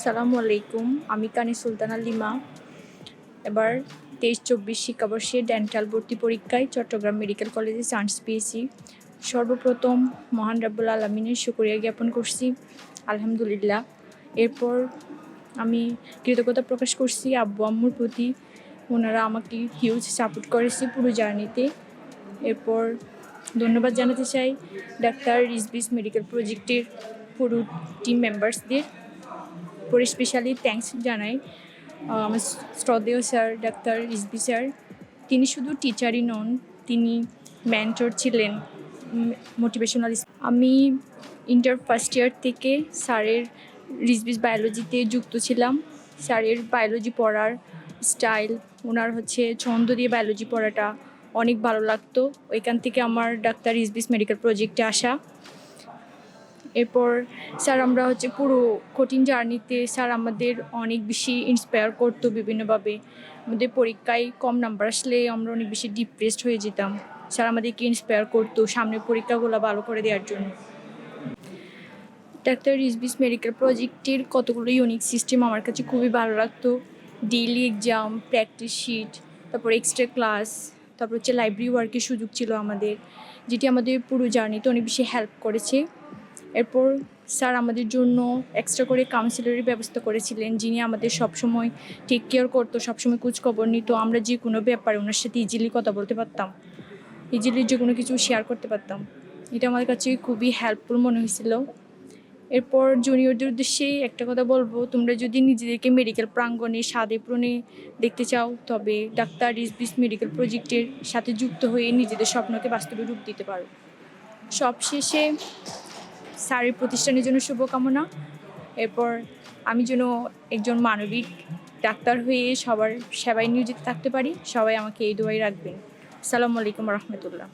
সালামু আলাইকুম, আমি কানি সুলতানা লিমা। এবার তেইশ চব্বিশ শিক্ষাবর্ষে ডেন্টাল ভর্তি পরীক্ষায় চট্টগ্রাম মেডিকেল কলেজে চান্স পেয়েছি। সর্বপ্রথম মহান রাব্বুল আলমিনের শুকরিয়া জ্ঞাপন করছি, আলহামদুলিল্লাহ। এরপর আমি কৃতজ্ঞতা প্রকাশ করছি আব্বু আম্মুর প্রতি, ওনারা আমাকে হিউজ সাপোর্ট করেছে পুরো জার্নিতে এরপর ধন্যবাদ জানাতে চাই ডাক্তার রিসবিস মেডিকেল প্রজেক্টের পুরো টিম মেম্বার্সদের পরে স্পেশালি থ্যাঙ্কস জানাই আমার শ্রদ্ধেয় স্যার ডাক্তার রিসবি স্যার তিনি শুধু টিচারই নন, তিনি মেন্টর ছিলেন মোটিভেশনাল আমি ইন্টার ফার্স্ট ইয়ার থেকে স্যারের রিসবিস বায়োলজিতে যুক্ত ছিলাম। স্যারের বায়োলজি পড়ার স্টাইল ওনার হচ্ছে ছন্দ দিয়ে বায়োলজি পড়াটা অনেক ভালো লাগতো। ওইখান থেকে আমার ডাক্তার রিসবিস মেডিকেল প্রজেক্টে আসা। এরপর স্যার, আমরা হচ্ছে পুরো কঠিন জার্নিতে স্যার আমাদের অনেক বেশি ইন্সপায়ার করতো বিভিন্নভাবে। আমাদের পরীক্ষায় কম নাম্বার আসলে আমরা অনেক বেশি ডিপ্রেসড হয়ে যেতাম। স্যার আমাদেরকে ইন্সপায়ার করতো সামনের পরীক্ষাগুলো ভালো করে দেওয়ার জন্য। ডাক্তার রিসবিস মেডিকেল প্রজেক্টের কতগুলো ইউনিক সিস্টেম আমার কাছে খুবই ভালো লাগতো। ডেইলি এক্সাম প্র্যাকটিস শিট তারপর এক্সট্রা ক্লাস তারপর হচ্ছে লাইব্রেরি ওয়ার্কের সুযোগ ছিল আমাদের, যেটি আমাদের পুরো জার্নিতে অনেক বেশি হেল্প করেছে। এরপর স্যার আমাদের জন্য এক্সট্রা করে কাউন্সিলরের ব্যবস্থা করেছিলেন, যিনি আমাদের সবসময় টেক কেয়ার করতো, সবসময় খোঁজখবর নিত। আমরা যে কোনো ব্যাপারে ওনার সাথে ইজিলি কথা বলতে পারতাম ইজিলি যে কোনো কিছু শেয়ার করতে পারতাম। এটা আমার কাছে খুবই হেল্পফুল মনে হয়েছিল। এরপর জুনিয়রদের উদ্দেশ্যে একটা কথা বলব, তোমরা যদি নিজেদেরকে মেডিকেল প্রাঙ্গণে, স্বাদে প্রণে দেখতে চাও, তবে ডাক্তার রিসবিস মেডিকেল প্রজেক্টের সাথে যুক্ত হয়ে নিজেদের স্বপ্নকে বাস্তবে রূপ দিতে পারো। সবশেষে স্যারের প্রতিষ্ঠানের জন্য শুভকামনা। এরপর আমি যেন একজন মানবিক ডাক্তার হয়ে সবার সেবায় নিয়োজিত থাকতে পারি। সবাই আমাকে এই দোয়াই রাখবেন। আসসালামু আলাইকুম রহমতুল্লাহ।